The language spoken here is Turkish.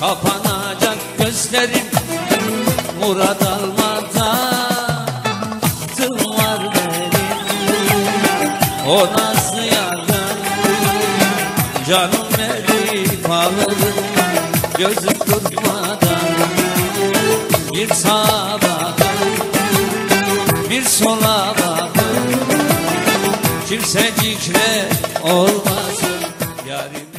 Kapanacak gözlerim. Murat almada Tım var benim O nasıl yardan Canım benim ağladım Gözüm durmadan. Bir sağa bakın Bir sola bakın. Kimsecikle olmasın yarim